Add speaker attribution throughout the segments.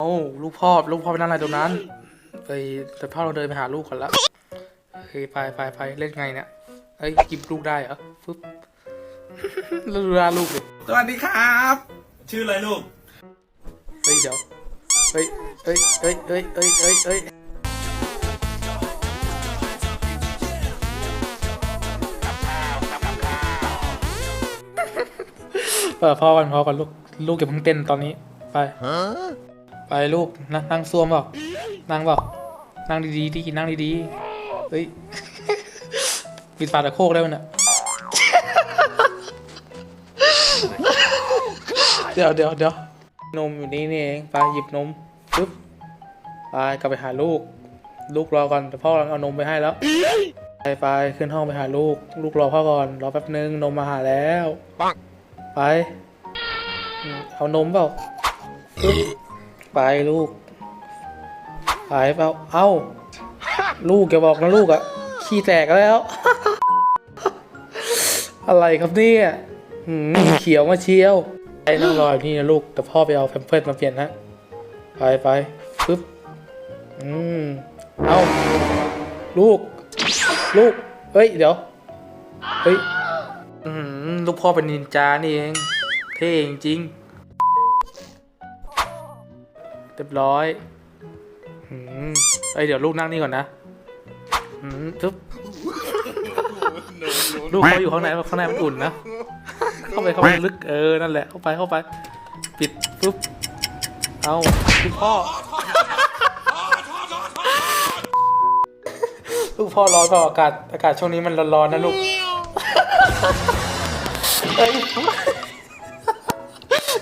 Speaker 1: โอ้ลูกพ่อลูกพ่อไปนั่งอะไรตรงนั้นไปแต่พ่อเราเดินไปหาลูกก่อนละเฮ้ยไปไปไปเล่นไงเนี่ยเฮ้ยกิบลูกได้เหรอฟึ๊บแล้วดูหน้าลูกดิ
Speaker 2: สวัสดีครับ ชื่ออะไรลูก
Speaker 1: เฮ้ยเดี๋ยวเฮ้ยเฮ้ยเฮ้ยเฮ้ยเฮ้ยเฮ้ยเฮ้ยเออพ่อกันพ่อกันลูกลูกอย่าเพิ่งเต้นตอนนี้ไป ไปลูกนั่งนั่งซ่วมเปล่านั่งเปล่านั่งดีๆดีนั่งดีๆเฮ้ยปิดฝาตะโคกได้ไหมเนี่ยเดี๋ยวเดี๋ยวเดี๋ยวนมอยู่นี่นี่เองไปหยิบนมปึ๊บไปกลับไปหาลูก ลูกรอก่อนเดี๋ยวพ่อกำลังเอานมไปให้แล้วไปไปขึ้นห้องไปหาลูก ลูกรอพ่อก่อนรอแป๊บนึงนมมาหาแล้วไปอืมเอานมเปล่าปึ๊บ ไปลูกไปเปล่าเอ้า ลูกอย่าบอกนะลูกอะขี้แตกแล้ว อะไรครับเนี่ยหืมเขียวมาเชียวไอ้นั่งรออยู่นี่นะลูกแต่พ่อไปเอาแพมเพิร์สมาเปลี่ยนนะไปไปปึ๊บอืมเอาลูก ลูกเฮ้ย เดี๋ยว เฮ้ยลูกพ่อเป็นนินจานี่เอง เท่จริง เรียบร้อยอืมเอ้ยเดี๋ยวลูกนั่งนี่ก่อนนะอืมปึ๊บลูกเขาอยู่ข้างในข้างในมันอุ่นนะ เข้าไปเข้าไปลึกเออ นั่นแหละ เข้าไปเข้าไป ปิดปุ๊บ เอาลูกพ่อ ลูกพ่อร้อนเปล่าอากาศ อากาศช่วงนี้มันร้อนๆนะลูก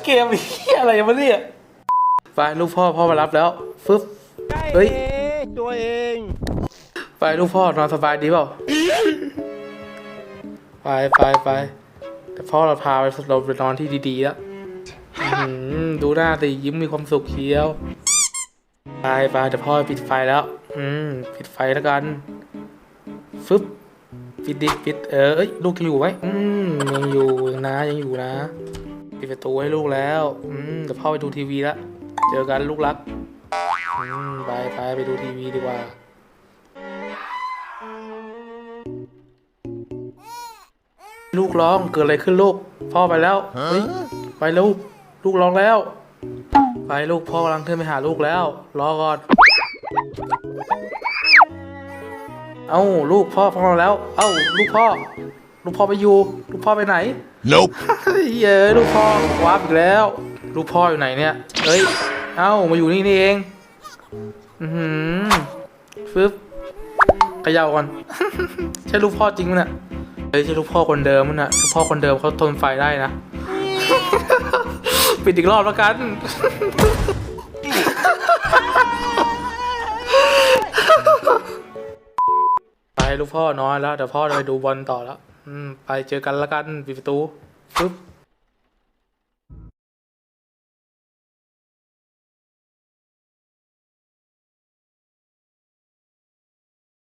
Speaker 1: เกมเหี้อะไรมาเนี่ย ไปลูกพ่อพ่อมารับแล้วฟึบเฮ้ย
Speaker 3: ตัวเอง
Speaker 1: ไปลูกพ่อนอนสบายดีเปล่าไปไปไปแต่พ่อเราพาไปเราไปนอนที่ดีๆแล้วอื้อหือดูหน้าสิยิ้มมีความสุขเชียวไปไปเดี๋ยวพ่อปิดไฟแล้ว อืมปิดไฟแล้วกันฟึบปิดดิปิดเออเอ้ยลูกยังอยู่ไหมอืมยังอยู่ยังนะยังอยู่นะ ปิดประตูให้ลูกแล้ว อืมเดี๋ยวพ่อไปดูทีวีแล้ว เจอกันลูกรักอืมไปไปไปดูทีวีดีกว่า ลูกร้องเกิดอะไรขึ้นลูก พ่อไปแล้วเฮ้ยไปลูกลูกร้องแล้ว ไปลูกพ่อกำลังขึ้นไปหาลูกแล้ว รอก่อน เอ้าลูกพ่อพ่อมาแล้ว เอ้าลูกพ่อ ลูกพ่อไปอยู่ ลูกพ่อไปไหน
Speaker 3: Nope
Speaker 1: เฮ้ยเอ้ยลูกพ่อวาร์ปอีกแล้ว ลูกพ่ออยู่ไหนเนี่ยเอ้ย เอ้ามาอยู่นี่นี่เอง อือหือฟึบขย่าก่อน ใช่ลูกพ่อจริงมั้ยเนี่ยเฮ้ยใช่ลูกพ่อคนเดิมมั้ยน่ะลูกพ่อคนเดิมเขาทนไฟได้นะ ปิดอีกรอบแล้วกัน ไปลูกพ่อนอนแล้วเดี๋ยวพ่อจะไปดูบอลต่อแล้ว อืม ไปเจอกันแล้วกันปิดประตูฟึบ